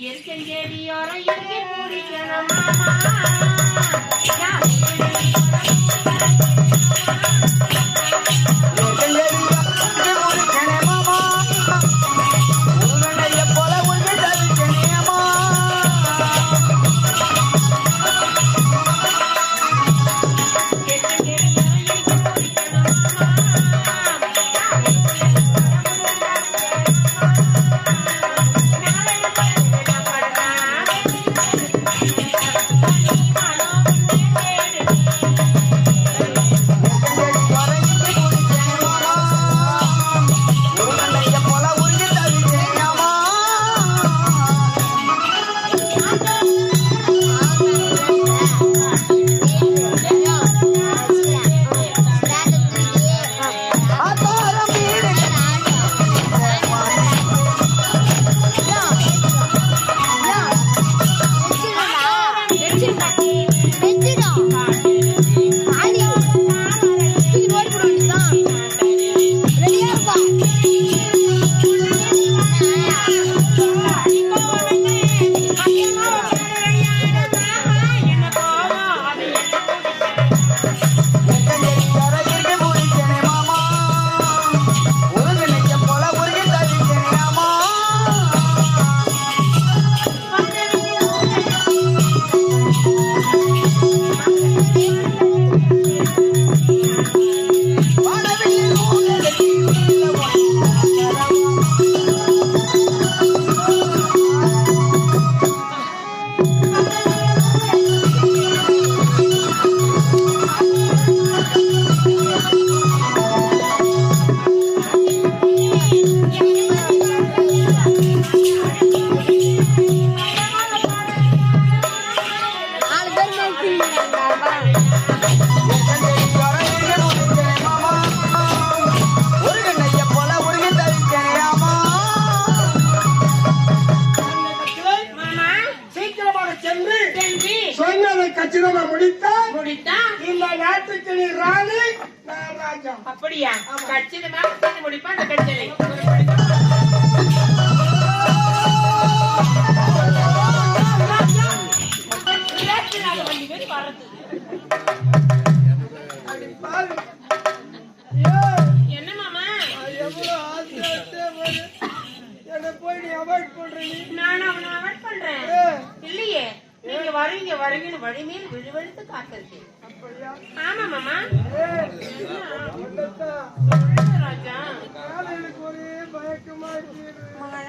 இருக்கஞ்செடியோரம் இறங்கி பிடிக்கணும் மாமா. கச்சிதமா முடித்தால் முடித்தா இந்த நாட்டுக்கு நீ ராணி நான் ராஜா. அப்படியா? கச்சிதமாக செஞ்சு முடிப்பா அந்த கச்சலை என்ன மாமா? எவ்வளவு பாரு. என்னை போய் நீ அவாய்ட் பண்ற நீ நான் அவனை அவாய்ட் பண்றேன். ஏய், இல்லையே? நீங்க வருவீங்க வருவீங்கன்னு வழிமேல் விழுவெழுத்து காத்திருக்கேன் அப்படியா? ஆமா மாமா. ராஜா? மேல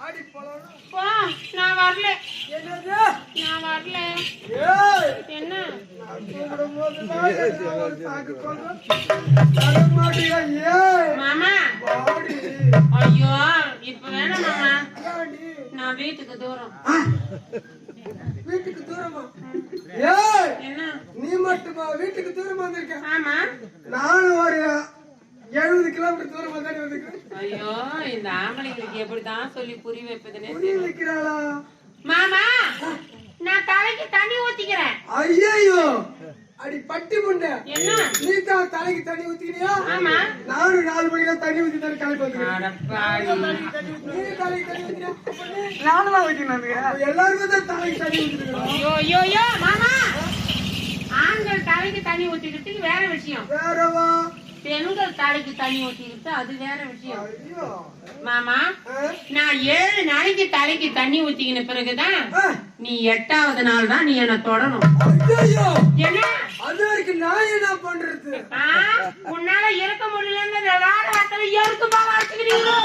ஆடி போலாம் போ நான் வரல. என்னது? நான் வரல. என்ன? மாமா. ஐயோ இப்ப வேணாம் மாமா? நான் வீட்டுக்கு தூரம். வீட்டுக்கு தூரமா ஏய்! என்ன? நீ மட்டுமா? வீட்டுக்கு தூரமா வந்திருக்க? ஆமா. நானும் ஒரு எழுபது கிலோமீட்டர் தூரமா தானே வந்திருக்கேன் ஐயோ இந்த ஆம்பளைங்களுக்கு எப்படிதான் சொல்லி புரிய வைப்பதுன்னு புரிய வைக்கிறாளா? மாமா நான் தலைக்கு தண்ணி ஊத்திக்கிறேன். ஐயோ அடி பட்டி முண்டை என்ன? நீ தான் தலைக்கு தண்ணி ஊத்திக்கிறியா? ஆமா. நானும் நாலு மணிக்கு தான் தண்ணி ஊத்தி தண்ணி கிளம்பி வந்துக்கிறேன் நானும் தான் ஊத்திக்கிறேன் எல்லாருமே தான் தலைக்கு தண்ணி ஊத்திக்கிறோம் ஐயோ ஐயோ ஐயோ மாமா. ஆண்கள் தலைக்கு தண்ணி ஊத்திக்கிறதுக்கு வேற விஷயம். வேறவா? பெண்கள் தலைக்கு தண்ணி ஊத்திக்கிறது அது வேற விஷயம். மாமா? நான் ஏழு நாளைக்கு தலைக்கு தண்ணி ஊத்திக்கின பிறகுதான் நீ எட்டாவது நாள் தான் நீ என்ன தொடணும். உன்னால இருக்க முடியலன்னு வேற வார்த்தை எருக்கு பாவா வச்சுக்கிறீங்களோ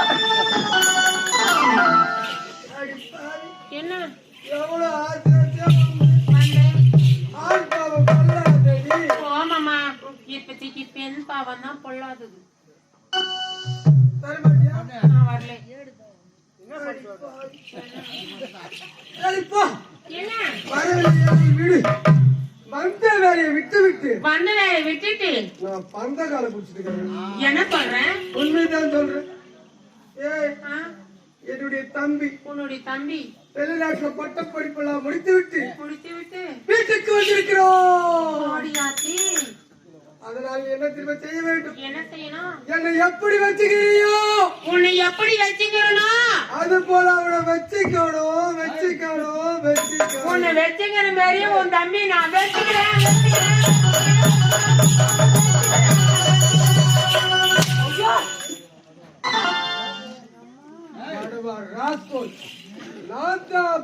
பாவம் தான் பொல்லாதது? நான் வரல. வந்த வேலையை விட்டு விட்டு வந்த வேலையை விட்டுட்டு? நான் பந்த கால பிடிச்சிட்டு இருக்கேன். என்ன சொல்றேன் உண்மைதான் சொல்றேன். ஏய் என்னுடைய தம்பி. உன்னுடைய தம்பி. வெளிநாட்டுல பட்ட படிப்பெல்லாம் முடித்து விட்டு முடித்து விட்டு வீட்டுக்கு வந்திருக்கிறோம். அதனால் என்ன திரும்ப செய்ய வேண்டும்? என்ன செய்யணும்? என்னை எப்படி வச்சுக்கிறியோ? உன்னை எப்படி வச்சுக்கிறணும் அது போல அவனை வச்சுக்கணும் வச்சுக்கணும் வச்சுக்கணும். உன்னை வச்சுக்கிற மாதிரியே உன் தம்பி நான் வச்சுக்கிறேன். வச்சுக்கிறேன்.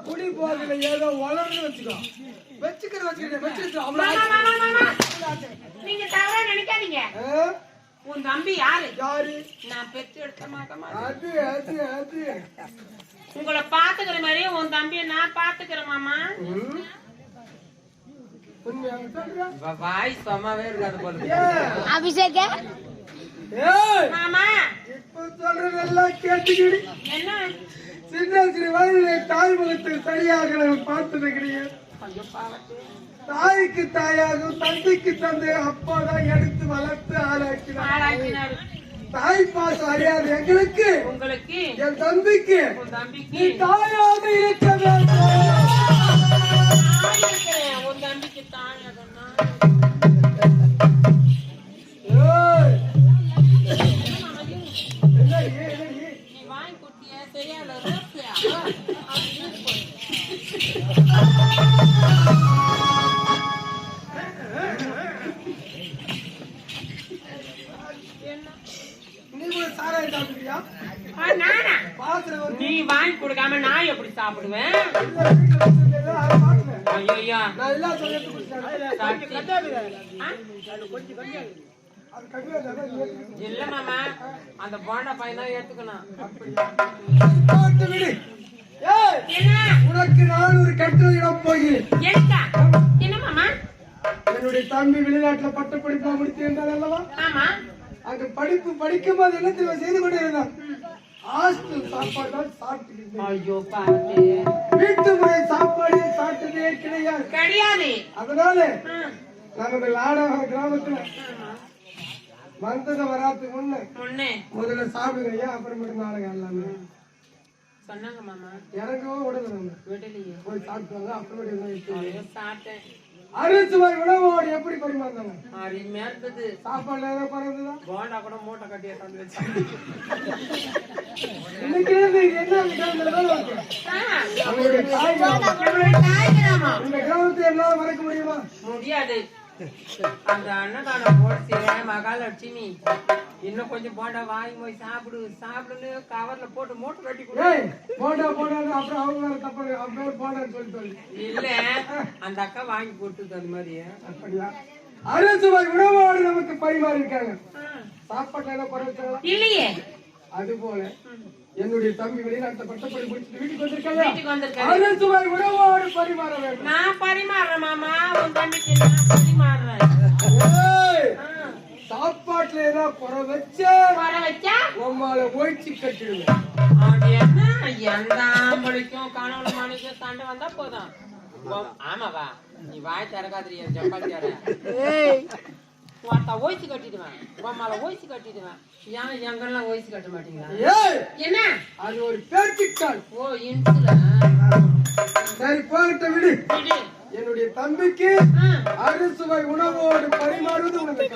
குடி போகல ஏதோ வளர்ந்து வச்சுக்கோ. வச்சுக்கிற வச்சுக்கிறேன் வச்சுக்கிற மாமா, மாமா, மாமா. நீங்க தவறா நினைக்காதீங்க. உன் தம்பி யாரு? யாரு? நான் பெற்று எடுத்த மாட்டமா அது. அது அது உங்களை பாத்துக்கிற மாதிரியே உன் தம்பியை நான் பாத்துக்கிறேன் மாமா? வாய் சும்மாவே இருக்காது போல மாமா. இப்ப சொல்றதெல்லாம் கேட்டுக்கிடு. என்ன? சின்ன சிறு வயதிலே சரியாக நான் பார்த்தது கிடையாது. தாய்க்கு தாயாகும் தந்தைக்கு தந்தை அப்பாதான் எடுத்து வளர்த்து ஆளாக்கினார். தாய் பாசம் அறியாத எங்களுக்கு உங்களுக்கு என் தம்பிக்கு நீ தம்பிக்கு. தாயாக இருக்க வேண்டும். நீ எடுத்துக்கோ. இல்ல மாமா அந்த போண்டா பையன் என்ன உனக்கு நான் ஒரு கட்டுரையிடம் போகிறேன். எடுக்கா என்ன மாமா? என்னுடைய தம்பி வெளிநாட்டுல பட்ட படிப்பா முடித்து இருந்தால் அல்லவா? அங்க படிப்பு படிக்கும் போது என்ன தெரியுமா செய்து கொண்டே இருந்தான் ஹாஸ்டல் சாப்பாடு தான் சாப்பிட்டு ஐயோ பாவத்தே வீட்டு முறை சாப்பாடு சாப்பிட்டதே கிடையாது. கிடையாது. அதனால நமது லாடக கிராமத்துல. வந்ததை வராதுக்கு முன்ன முன்னே. முதல்ல சாப்பிடுங்க ஐயா அப்புறமேட்டு நாடகம் எல்லாமே சொன்னாங்க மாமா. இறங்கவும் விடல நம்ம விடலையே. போய் சாப்பிட்டுவாங்க அப்புறமேட்டு என்ன இருக்கு? ஐயோ சாப்பிட்டேன். அறுசுவை உணவோடு எப்படி பரிமாறினாங்க? அருமையா இருந்தது சாப்பாடுல ஏதோ குறைந்ததா போண்டா கூட மூட்டை கட்டியா தந்து இன்னைக்கு என்ன கிராமம் இந்த கிராமத்தை என்னால மறக்க முடியுமா? முடியாது. அந்த அன்னதானம் போட்டு மகாலட்சுமி. இன்னும் கொஞ்சம் போண்டா வாங்கி போய் சாப்பிடு. சாப்பிடுன்னு கவர்ல போட்டு மூட்டை கட்டி கொடு. ஏய் போண்டா போடாது அப்புறம் அவங்க வேற தப்பு அப்படியே போடான்னு சொல்லி சொல்லி. இல்ல அந்த அக்கா வாங்கி கொடுத்தது அந்த மாதிரி. அப்படியா? அறுசுவை உணவோடு நமக்கு பரிமாறி இருக்காங்க. சாப்பாட்டுல ஏதோ குறைச்சாங்களா இல்லையே. அது போல என்னுடைய தம்பி வெளிநாட்டுல பட்டப்படி முடிச்சுட்டு வீட்டுக்கு வந்திருக்காங்க வீட்டுக்கு வந்திருக்காரு. அறுசுவை உணவோடு பரிமாற வேண்டும். நான் பரிமாறுறேன் மாமா. உன் தம்பிக்கு நான் பரிமாறுறேன். குறை வச்ச வர வச்சா? உம்மால ஒழிச்சு கட்டிடுவேன். அது என்ன? எந்த ஆம்பளைக்கும் கணவன் மணிக்கும் சண்டை வந்தா போதும். ஆமாவா? நீ வாய் திறக்காதிரி ஜப்பாத்தியார ஒருத்த ஓய்ச்சி கட்டிடுவேன். உம்மால ஓய்ச்சி கட்டிடுவேன். ஏன் எங்கெல்லாம் ஓய்ச்சி கட்ட மாட்டீங்களா? ஏய். என்ன? அது ஒரு பேச்சுக்கால் ஓ இன்சுல சரி போகிட்ட விடு. விடு. என்னுடைய தம்பிக்கு அறுசுவை உணவோடு பரிமாறுவது உனக்கு